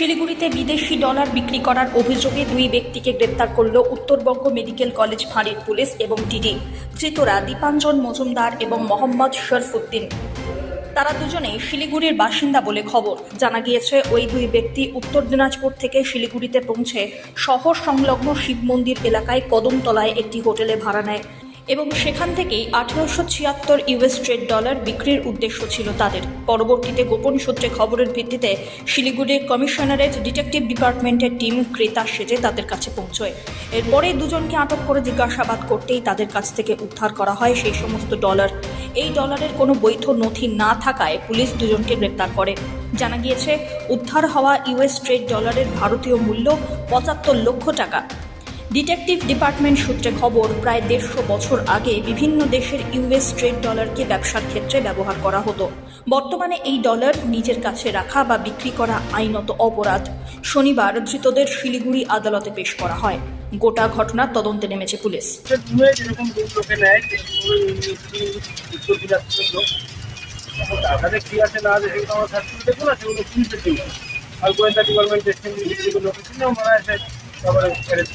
শিলিগুড়িতে বিদেশি ডলার বিক্রি করার অভিযোগে দুই ব্যক্তিকে গ্রেপ্তার করল উত্তরবঙ্গ মেডিকেল কলেজ ফাঁড়ির পুলিশ এবং ডিডি ধৃতরা দীপাঞ্জন মজুমদার এবং মোহাম্মদ শরফুদ্দিন। তারা দুজনেই শিলিগুড়ির বাসিন্দা বলে খবর। জানা গিয়েছে, ওই দুই ব্যক্তি উত্তর দিনাজপুর থেকে শিলিগুড়িতে পৌঁছে শহর সংলগ্ন শিব মন্দির এলাকায় কদমতলায় একটি হোটেলে ভাড়া নেয়। এবং সেখান থেকেই আঠারোশো ছিয়াত্তর ইউএস ট্রেড ডলার বিক্রির উদ্দেশ্য ছিল তাদের। পরবর্তীতে গোপন সূত্রে খবরের ভিত্তিতে শিলিগুড়ির কমিশনারেট ডিটেকটিভ ডিপার্টমেন্টের টিম ক্রেতা সেজে তাদের কাছে পৌঁছয়। এরপরে দুজনকে আটক করে জিজ্ঞাসাবাদ করতেই তাদের কাছ থেকে উদ্ধার করা হয় সেই সমস্ত ডলার। এই ডলারের কোনো বৈধ নথি না থাকায় পুলিশ দুজনকে গ্রেপ্তার করে। জানা গিয়েছে, উদ্ধার হওয়া ইউএস ট্রেড ডলারের ভারতীয় মূল্য পঁচাত্তর লক্ষ টাকা। ডিটেকটিভ ডিপার্টমেন্ট সূত্রে খবর, প্রায় দেড়শো বছর আগে বিভিন্ন দেশের ইউএস ট্রেড ডলারকে ব্যবসার ক্ষেত্রে ব্যবহার করা হতো। বর্তমানে এই ডলার নিজের কাছে রাখা বা বিক্রি করা আইনত অপরাধ। শনিবার ধৃতদের শিলিগুড়ি আদালতে পেশ করা হয়। গোটা ঘটনার তদন্তে নেমেছে পুলিশ। আর গোয়েন্দা আছে তারপরে অ্যারেস্ট